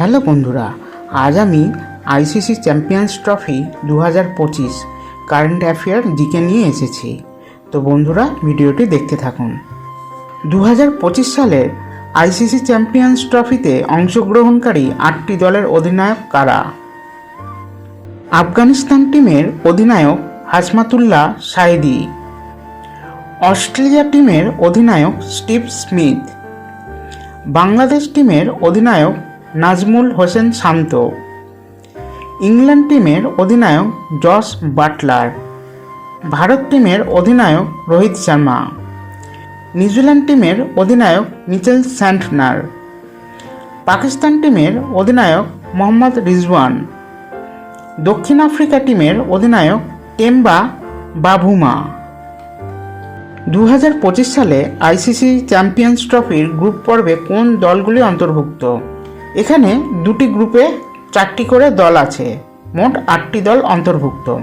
Hello বন্ধুরা, আজ আমি আইসিসি চ্যাম্পিয়ন্স ট্রফি দু হাজার পঁচিশ কারেন্ট অ্যাফেয়ার জিকে নিয়ে এসেছি। তো বন্ধুরা, ভিডিওটি দেখতে থাকুন। দু হাজার পঁচিশ সালে আইসিসি চ্যাম্পিয়ন্স ট্রফিতে অংশগ্রহণকারী আটটি দলের অধিনায়ক কারা? আফগানিস্তান টিমের অধিনায়ক হাসমাতুল্লাহ সাইদি। অস্ট্রেলিয়া টিমের অধিনায়ক স্টিভ স্মিথ। বাংলাদেশ টিমের অধিনায়ক নাজমুল হোসেন শান্ত। ইংল্যান্ড টিমের অধিনায়ক জস বাটলার। ভারত টিমের অধিনায়ক রোহিত শর্মা। নিউজিল্যান্ড টিমের অধিনায়ক মিচেল স্যান্টনার। পাকিস্তান টিমের অধিনায়ক মোহাম্মদ রিজওয়ান। দক্ষিণ আফ্রিকা টিমের অধিনায়ক টেম্বা বাভুমা দু হাজার পঁচিশ সালে আইসিসি চ্যাম্পিয়ন্স ট্রফির গ্রুপ পর্বে কোন দলগুলি অন্তর্ভুক্ত? এখানে দুটি গ্রুপে চারটি করে দল আছে। মোট আটটি দল অন্তর্ভুক্ত।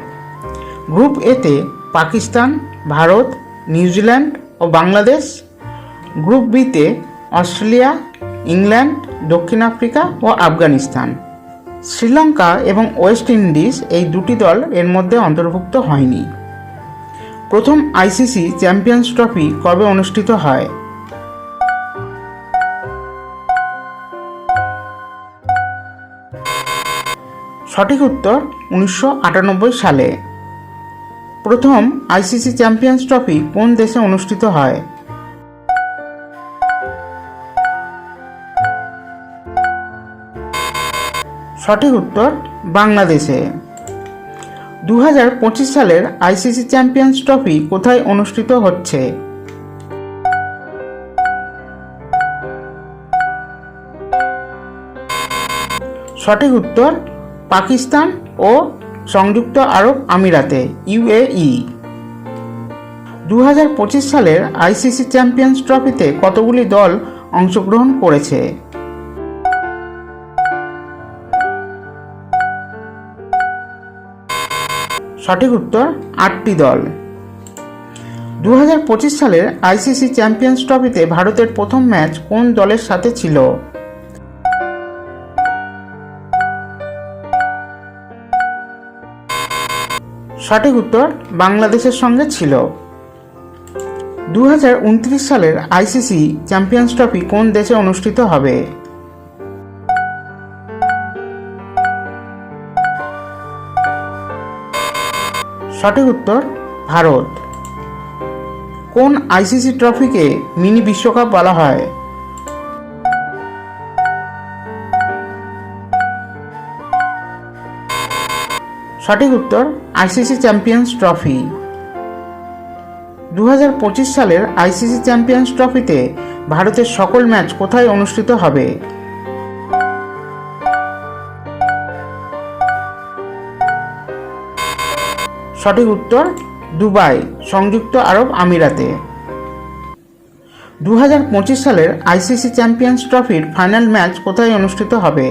গ্রুপ এতে পাকিস্তান, ভারত, নিউজিল্যান্ড ও বাংলাদেশ। গ্রুপ বিতে অস্ট্রেলিয়া, ইংল্যান্ড, দক্ষিণ আফ্রিকা ও আফগানিস্তান। শ্রীলঙ্কা এবং ওয়েস্ট ইন্ডিজ এই দুটি দল এর মধ্যে অন্তর্ভুক্ত হয়নি। প্রথম আইসিসি চ্যাম্পিয়ন্স ট্রফি কবে অনুষ্ঠিত হয়? সঠিক উত্তর উনিশশো আটানব্বই সালে। প্রথম আইসিসি চ্যাম্পিয়ন্স ট্রফি কোন দেশে অনুষ্ঠিত হয়? সঠিক উত্তর বাংলাদেশে। দু হাজার পঁচিশ সালের আইসিসি চ্যাম্পিয়ন্স ট্রফি কোথায় অনুষ্ঠিত হচ্ছে? সঠিক উত্তর পাকিস্তান ও সংযুক্ত আরব আমিরাতে, ইউএই। দু হাজার পঁচিশ সালের আইসিসি চ্যাম্পিয়ন্স ট্রফিতে কতগুলি দল অংশগ্রহণ করেছে? সঠিক উত্তর, আটটি দল। দু হাজার পঁচিশ সালের আইসিসি চ্যাম্পিয়ন্স ট্রফিতে ভারতের প্রথম ম্যাচ কোন দলের সাথে ছিল? সঠিক উত্তর বাংলাদেশের সঙ্গে ছিল। দু হাজার উনত্রিশ সালের আইসিসি চ্যাম্পিয়ন্স ট্রফি কোন দেশে অনুষ্ঠিত হবে? সঠিক উত্তর, ভারত। কোন আইসিসি ট্রফিকে মিনি বিশ্বকাপ বলা হয়? সঠিক উত্তর আইসিসি চ্যাম্পিয়ন্স ট্রফি। দু হাজার পঁচিশ সালের আইসিসি চ্যাম্পিয়ন্স ট্রফিতে ভারতের সকল ম্যাচ কোথায় অনুষ্ঠিত হবে? সঠিক উত্তর, দুবাই, সংযুক্ত আরব আমিরাতে। দু হাজার পঁচিশ সালের আইসিসি চ্যাম্পিয়ন্স ট্রফির ফাইনাল ম্যাচ কোথায় অনুষ্ঠিত হবে?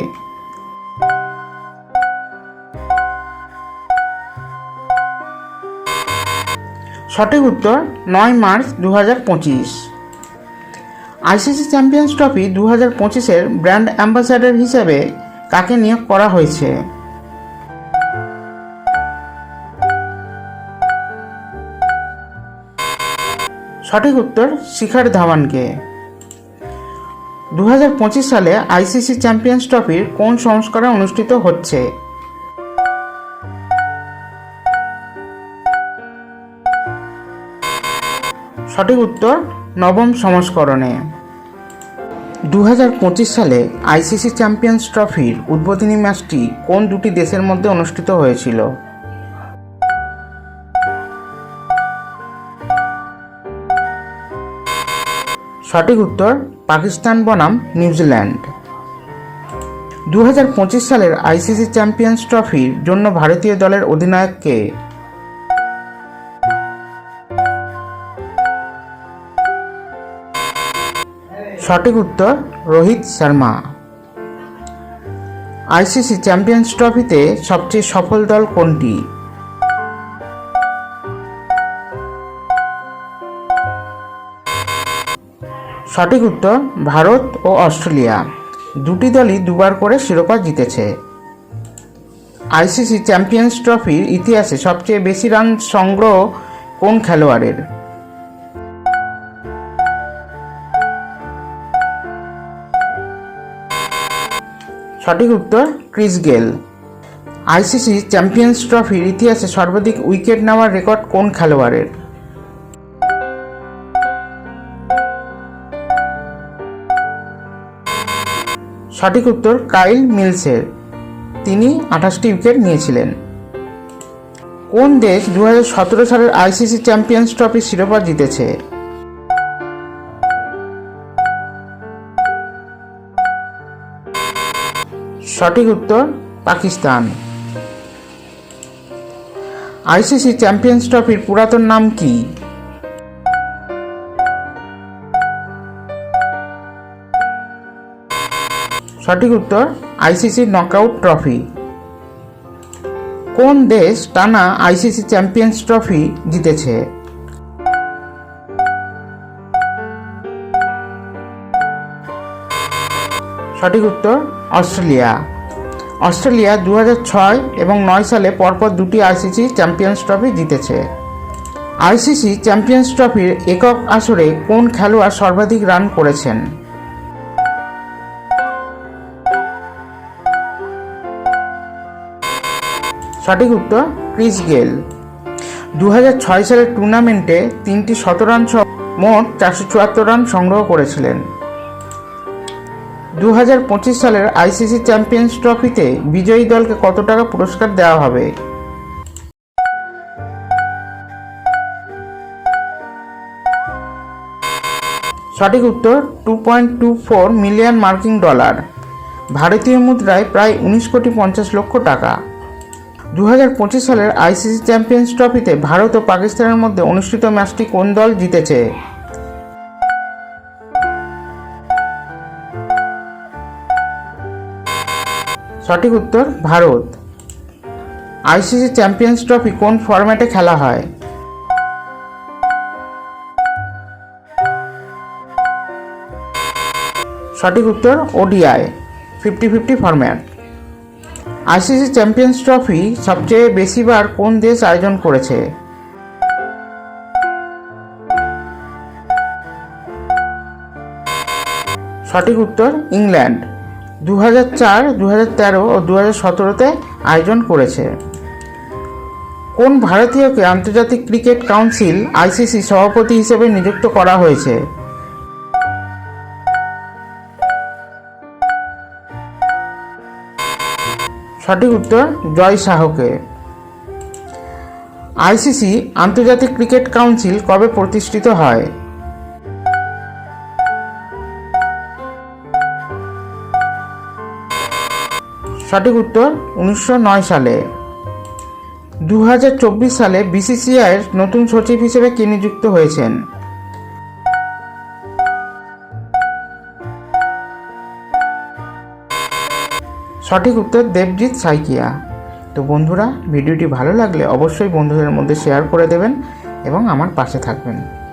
সঠিক উত্তর নয় মার্চ দু হাজার পঁচিশ। আইসিসি চ্যাম্পিয়ন্স ট্রফি দু হাজার পঁচিশের ব্র্যান্ড অ্যাম্বাসাডার হিসেবে কাকে নিয়োগ করা হয়েছে? সঠিক উত্তর শিখার ধাওয়ানকে। দু হাজার পঁচিশ সালে আইসিসি চ্যাম্পিয়ন্স ট্রফির কোন সংস্করণ অনুষ্ঠিত হচ্ছে? সঠিক উত্তর নবম সংস্করণে। দু হাজার পঁচিশ সালে আইসিসি চ্যাম্পিয়ন্স ট্রফির উদ্বোধনী ম্যাচটি কোন দুটি দেশের মধ্যে অনুষ্ঠিত হয়েছিল? সঠিক উত্তর পাকিস্তান বনাম, নিউজিল্যান্ড। দু হাজার পঁচিশ সালের আইসিসি চ্যাম্পিয়ন্স ট্রফির জন্য ভারতীয় দলের অধিনায়ককে সঠিক উত্তর, রোহিত শর্মা। আইসিসি চ্যাম্পিয়ন্স ট্রফিতে সবচেয়ে সফল দল কোনটি? সঠিক উত্তর, ভারত ও অস্ট্রেলিয়া। দুটি দলই দুবার করে শিরোপা জিতেছে। আইসিসি চ্যাম্পিয়ন্স ট্রফির ইতিহাসে সবচেয়ে বেশি রান সংগ্রহ কোন খেলোয়াড়ের? সঠিক উত্তর ক্রিস গেল। আইসিসি চ্যাম্পিয়ন্স ট্রফির ইতিহাসে সর্বাধিক উইকেট নেওয়ার রেকর্ড কোন খেলোয়াড়ের? সঠিক উত্তর কাইল মিলসের। তিনি আঠাশটি উইকেট নিয়েছিলেন। কোন দেশ দু হাজার সতেরো সালের আইসিসি চ্যাম্পিয়ন্স ট্রফির শিরোপা জিতেছে? সঠিক উত্তর পাকিস্তান। আইসিসি চ্যাম্পিয়ন্স ট্রফির পুরাতন নাম কি? সঠিক উত্তর আইসিসি নকআউট ট্রফি। কোন দেশ টানা আইসিসি চ্যাম্পিয়ন্স ট্রফি জিতেছে? সঠিক উত্তর, অস্ট্রেলিয়া। অস্ট্রেলিয়া দু ছয় এবং নয় সালে পরপর দুটি আইসিসি চ্যাম্পিয়ন্স ট্রফি জিতেছে। আইসিসি চ্যাম্পিয়ন্স ট্রফির একক আসরে কোন খেলোয়াড় সর্বাধিক রান করেছেন? সঠিক উত্তর, ক্রিস গেল। দু হাজার ছয় সালের টুর্নামেন্টে তিনটি শতরান সহ মোট চারশো চুয়াত্তর রান সংগ্রহ করেছিলেন। দু হাজার পঁচিশ সালের আইসিসি চ্যাম্পিয়ন্স ট্রফিতে বিজয়ী দলকে কত টাকা পুরস্কার দেওয়া হবে? সঠিক উত্তর two point two four million মার্কিন ডলার। ভারতীয় মুদ্রায় প্রায় উনিশ কোটি পঞ্চাশ লক্ষ টাকা। দু হাজার পঁচিশ সালের আইসিসি চ্যাম্পিয়ন্স ট্রফিতে ভারত ও পাকিস্তানের মধ্যে অনুষ্ঠিত ম্যাচটি কোন দল জিতেছে? সঠিক উত্তর, ভারত। আইসিসি চ্যাম্পিয়ন্স ট্রফি কোন ফরম্যাটে খেলা হয়? সঠিক উত্তর ODI fifty fifty format ICC champions trophy সবচেয়ে বেশিবার কোন দেশ আয়োজন করেছে? সঠিক উত্তর ইংল্যান্ড দু হাজার চার দু হাজার তেরো ও দু হাজার সতেরোতে আয়োজন করেছে। কোন ভারতীয়কে আন্তর্জাতিক ক্রিকেট কাউন্সিল, আইসিসি সভাপতি হিসেবে নিযুক্ত করা হয়েছে? সঠিক উত্তর, জয় শাহকে। আইসিসি আন্তর্জাতিক ক্রিকেট কাউন্সিল কবে প্রতিষ্ঠিত হয়? সঠিক উত্তর উনিশশো নয় সালে। দু হাজার চব্বিশ সালে বিসিসিআইয়ের নতুন সচিব হিসেবে কে নিযুক্ত হয়েছেন? সঠিক উত্তর দেবজিৎ সাইকিয়া। তো বন্ধুরা, ভিডিওটি ভালো লাগলে অবশ্যই বন্ধুদের মধ্যে শেয়ার করে দেবেন এবং আমার পাশে থাকবেন।